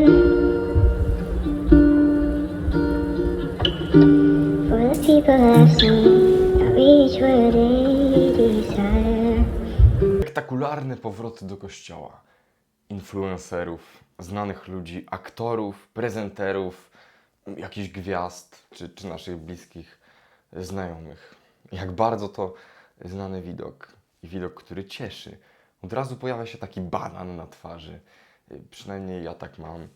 For the do kościoła. Influencerów, znanych ludzi, aktorów, prezenterów, jakichś gwiazd, czy, czy naszych bliskich znajomych. Jak bardzo to znany widok i widok, który cieszy. Od razu pojawia się taki banan na twarzy. Przynajmniej ja tak mam.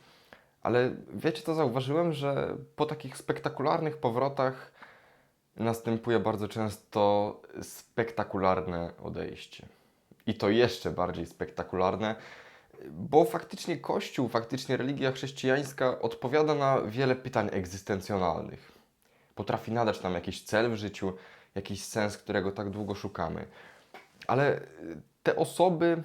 Ale wiecie, co zauważyłem, że po takich spektakularnych powrotach następuje bardzo często spektakularne odejście. I to jeszcze bardziej spektakularne, bo faktycznie Kościół, faktycznie religia chrześcijańska odpowiada na wiele pytań egzystencjonalnych. Potrafi nadać nam jakiś cel w życiu, jakiś sens, którego tak długo szukamy. Ale te osoby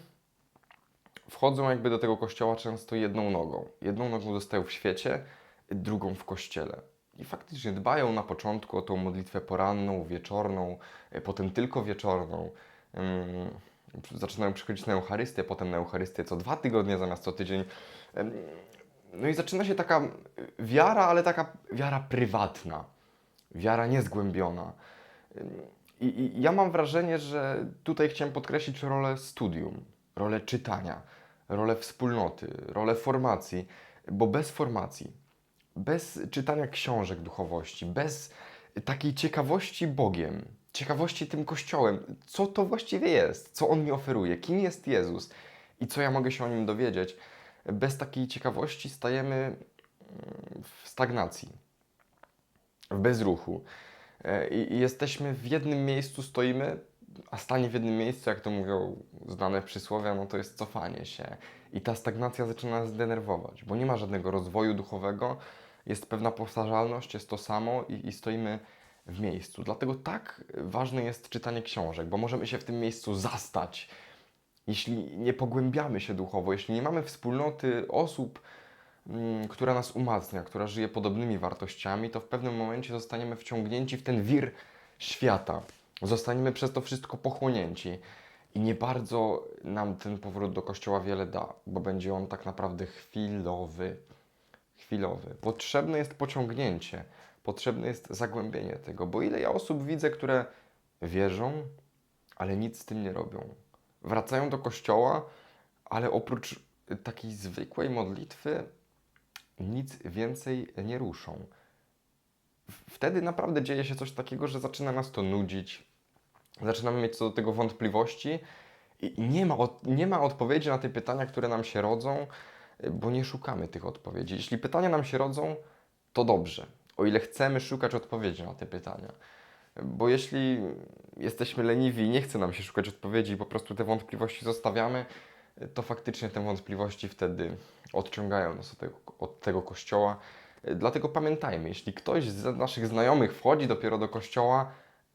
wchodzą jakby do tego kościoła często jedną nogą. Jedną nogą zostają w świecie, drugą w kościele. I faktycznie dbają na początku o tą modlitwę poranną, wieczorną, e, potem tylko wieczorną. Zaczynają przychodzić na Eucharystię, potem na Eucharystię co dwa tygodnie zamiast co tydzień. No i zaczyna się taka wiara, ale taka wiara prywatna, wiara niezgłębiona. I, I ja mam wrażenie, że tutaj chciałem podkreślić rolę studium, rolę czytania, rolę wspólnoty, rolę formacji, bo bez formacji, bez czytania książek duchowości, bez takiej ciekawości Bogiem, ciekawości tym Kościołem, co to właściwie jest, co On mi oferuje, kim jest Jezus i co ja mogę się o Nim dowiedzieć, bez takiej ciekawości stajemy mm, w stagnacji, w bezruchu. E, I jesteśmy w jednym miejscu, stoimy, a stanie w jednym miejscu, jak to mówią znane przysłowia, no to jest cofanie się. I ta stagnacja zaczyna nas denerwować, bo nie ma żadnego rozwoju duchowego, jest pewna powtarzalność, jest to samo i, i stoimy w miejscu. Dlatego tak ważne jest czytanie książek, bo możemy się w tym miejscu zastać, jeśli nie pogłębiamy się duchowo, jeśli nie mamy wspólnoty osób, mm, która nas umacnia, która żyje podobnymi wartościami, to w pewnym momencie zostaniemy wciągnięci w ten wir świata. Zostaniemy przez to wszystko pochłonięci. I nie bardzo nam ten powrót do kościoła wiele da, bo będzie on tak naprawdę chwilowy. Chwilowy. Potrzebne jest pociągnięcie, potrzebne jest zagłębienie tego, bo ile ja osób widzę, które wierzą, ale nic z tym nie robią. Wracają do kościoła, ale oprócz takiej zwykłej modlitwy nic więcej nie ruszą. Wtedy naprawdę dzieje się coś takiego, że zaczyna nas to nudzić, zaczynamy mieć co do tego wątpliwości i nie ma, od, nie ma odpowiedzi na te pytania, które nam się rodzą, bo nie szukamy tych odpowiedzi. Jeśli pytania nam się rodzą, to dobrze, o ile chcemy szukać odpowiedzi na te pytania. Bo jeśli jesteśmy leniwi i nie chce nam się szukać odpowiedzi po prostu te wątpliwości zostawiamy, to faktycznie te wątpliwości wtedy odciągają nas od tego, od tego kościoła. Dlatego pamiętajmy, jeśli ktoś z naszych znajomych wchodzi dopiero do kościoła,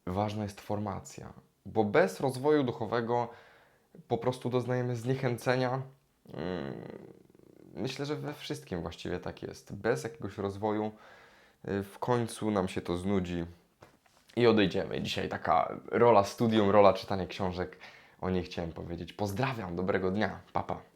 ważna jest formacja, bo bez rozwoju duchowego po prostu doznajemy zniechęcenia. Mm, Myślę, że we wszystkim właściwie tak jest. Bez jakiegoś rozwoju y, w końcu nam się to znudzi i odejdziemy. Dzisiaj taka rola studium, rola czytania książek. O niej chciałem powiedzieć. Pozdrawiam, dobrego dnia, papa. Pa.